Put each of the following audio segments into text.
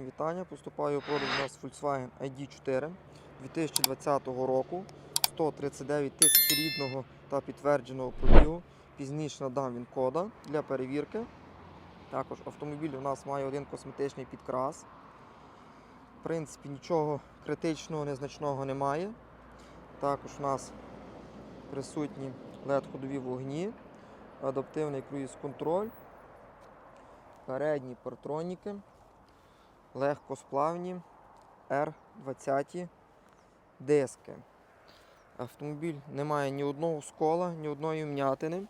Всім вітання. Поступає у продаж у нас Volkswagen ID4 2020 року. 139 тисяч рідного та підтвердженого пробігу. Пізніше надам він кода для перевірки. Також автомобіль у нас має один косметичний підкрас. В принципі, нічого критичного, незначного немає. Також у нас присутні LED-ходові вогні, адаптивний круїз-контроль, передні партроніки легкосплавні R20 диски. Автомобіль не має ні одного скола, ні одної вм'ятини.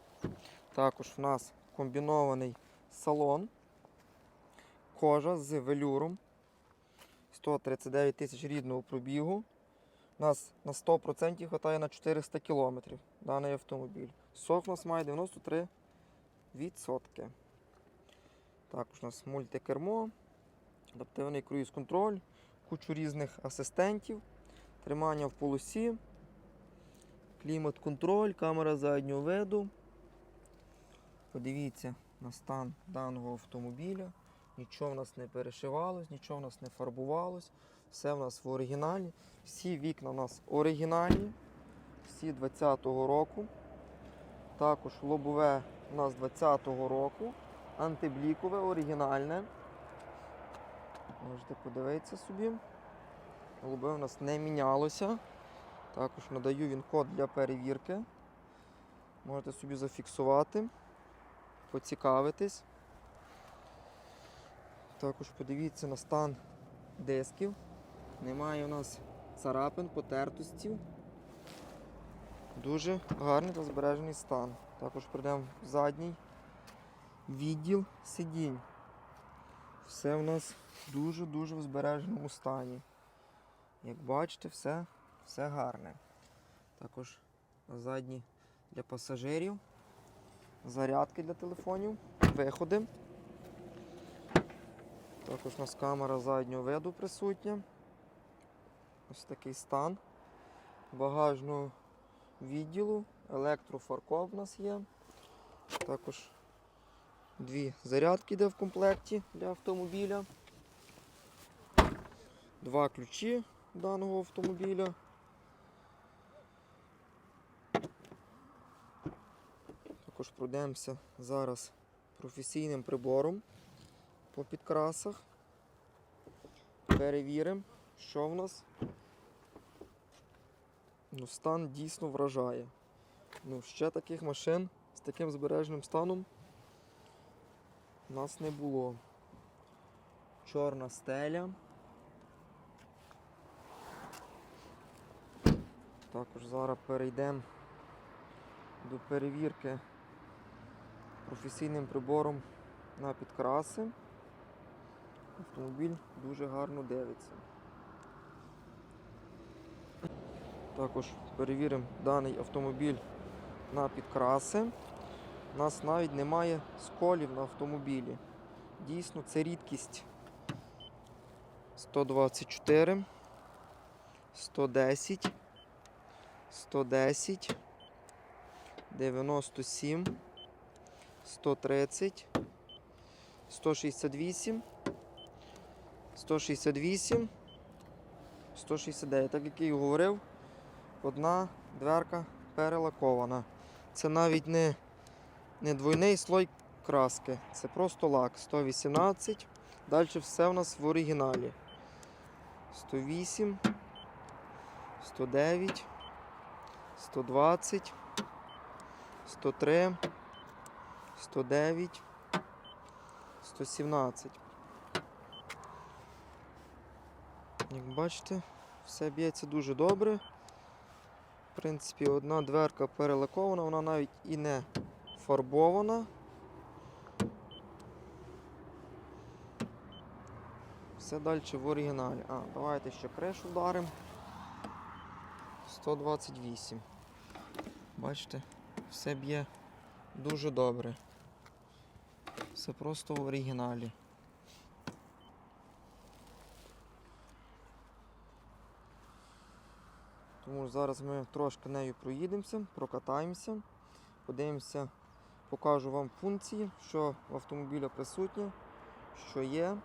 Також в нас комбінований салон, кожа з велюром. 139 тисяч рідного пробігу. У нас на 100% вистачає на 400 км даний автомобіль. Сок у нас має 93%. Також у нас мультикермо, адаптивний круїз-контроль, кучу різних асистентів, тримання в полосі, клімат-контроль, камера заднього виду. Подивіться на стан даного автомобіля. Нічого в нас не перешивалось, нічого в нас не фарбувалось. Все в нас в оригіналі. Всі вікна у нас оригінальні, всі 20-го року. Також лобове у нас 20-го року. Антиблікове, оригінальне. Можете подивитися собі. Голубе у нас не мінялося. Також надаю він код для перевірки. Можете собі зафіксувати, поцікавитись. Також подивіться на стан дисків. Немає у нас царапин, потертостів. Дуже гарний та збережений стан. Також прийдемо в задній відділ сидінь. Все у нас дуже-дуже в збереженому стані. Як бачите, все, все гарне. Також задні для пасажирів, зарядки для телефонів, виходи. Також у нас камера заднього виду присутня. Ось такий стан багажного відділу, електрофаркоп у нас є. Також Дві зарядки йде в комплекті для автомобіля. Два ключі даного автомобіля. Також пройдемося зараз професійним прибором по підкрасах. Перевіримо, що в нас. Ну, стан дійсно вражає. Ну, ще таких машин з таким збереженим станом у нас не було. Чорна стеля. Також зараз перейдемо до перевірки професійним прибором на підкраси. Автомобіль дуже гарно дивиться. Також перевіримо даний автомобіль на підкраси. У нас навіть немає сколів на автомобілі. Дійсно, це рідкість. 124, 110, 110, 97, 130, 168, 168, 169. Так як я і говорив, одна дверка перелакована. Це навіть не не двойний слой краски. Це просто лак. 118. Далі все у нас в оригіналі. 108, 109, 120, 103, 109, 117. Як бачите, все б'ється дуже добре. В принципі, одна дверка перелакована, вона навіть і не фарбована. Все далі в оригіналі. А, давайте ще кришу вдаримо. 128. Бачите, все б'є дуже добре. Все просто в оригіналі. Тому зараз ми трошки нею проїдемося, прокатаємося, подивимося Покажу вам функції, що в автомобіля присутнє, що є.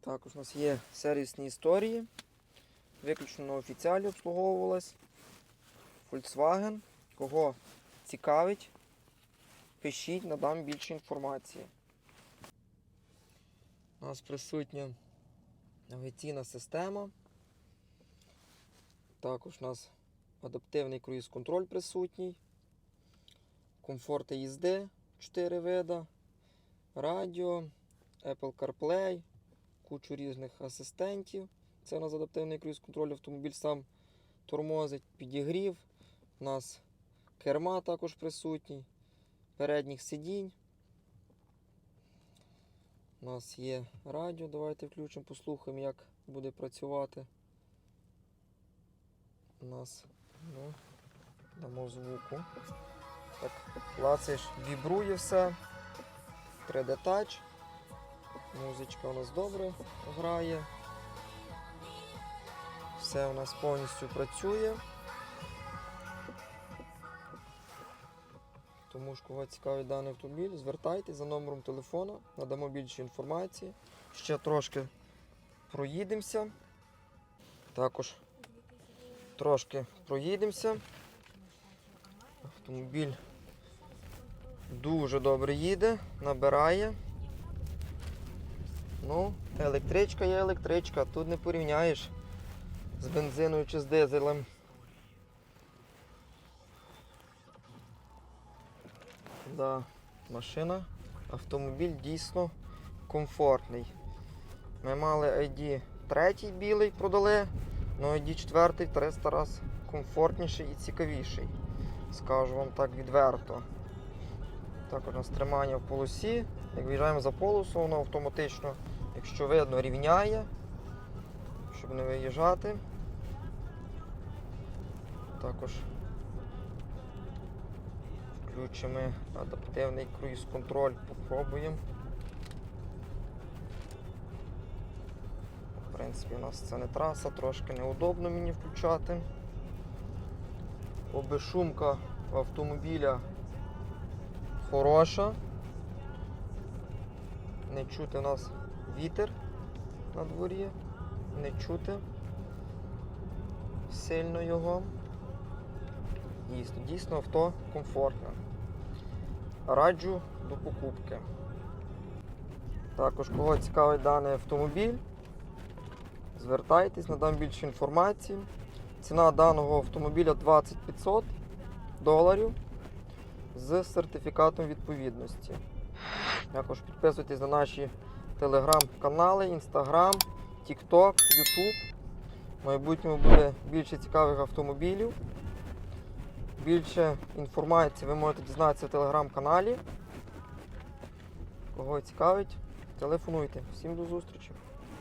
Також у нас є сервісні історії. Виключно на офіціалі обслуговувалась. Volkswagen. Кого цікавить, пишіть, надам більше інформації. У нас присутня навігаційна система. Також у нас адаптивний круїз-контроль присутній. Комфорти їзди 4 вида, радіо, Apple CarPlay, кучу різних асистентів. Це у нас адаптивний круїз-контроль, автомобіль сам тормозить, підігрів. У нас керма також присутній, передніх сидінь. У нас є радіо, давайте включимо, послухаємо, як буде працювати. У нас ну, дамо звуку. Так, клацаєш, вібрує все. 3D Touch. Музичка у нас добре грає. Все у нас повністю працює. Тому ж кого цікавить даний автомобіль, звертайтесь за номером телефона, надамо більше інформації. Ще трошки проїдемося. Також трошки проїдемося. Автомобіль дуже добре їде, набирає. Ну, електричка є електричка, тут не порівняєш з бензиною чи з дизелем. Да, машина, автомобіль дійсно комфортний. Ми мали ID третій білий продали, але ID четвертий 300 раз комфортніший і цікавіший. Скажу вам так відверто. Також у нас тримання в полосі. Як виїжджаємо за полосу, воно автоматично, якщо видно, рівняє, щоб не виїжджати. Також включимо адаптивний круїз-контроль, попробуємо. В принципі, у нас це не траса, трошки неудобно мені включати. Обешумка автомобіля хороша. Не чути у нас вітер на дворі, не чути сильно його. Дійсно, дійсно авто комфортне. Раджу до покупки. Також, кого цікавить даний автомобіль, звертайтесь, надам більше інформації. Ціна даного автомобіля 2500 доларів з сертифікатом відповідності. Також підписуйтесь на наші телеграм-канали, інстаграм, тікток, ютуб. Майбутньому буде більше цікавих автомобілів. Більше інформації ви можете дізнатися в телеграм-каналі. Кого цікавить, телефонуйте. Всім до зустрічі!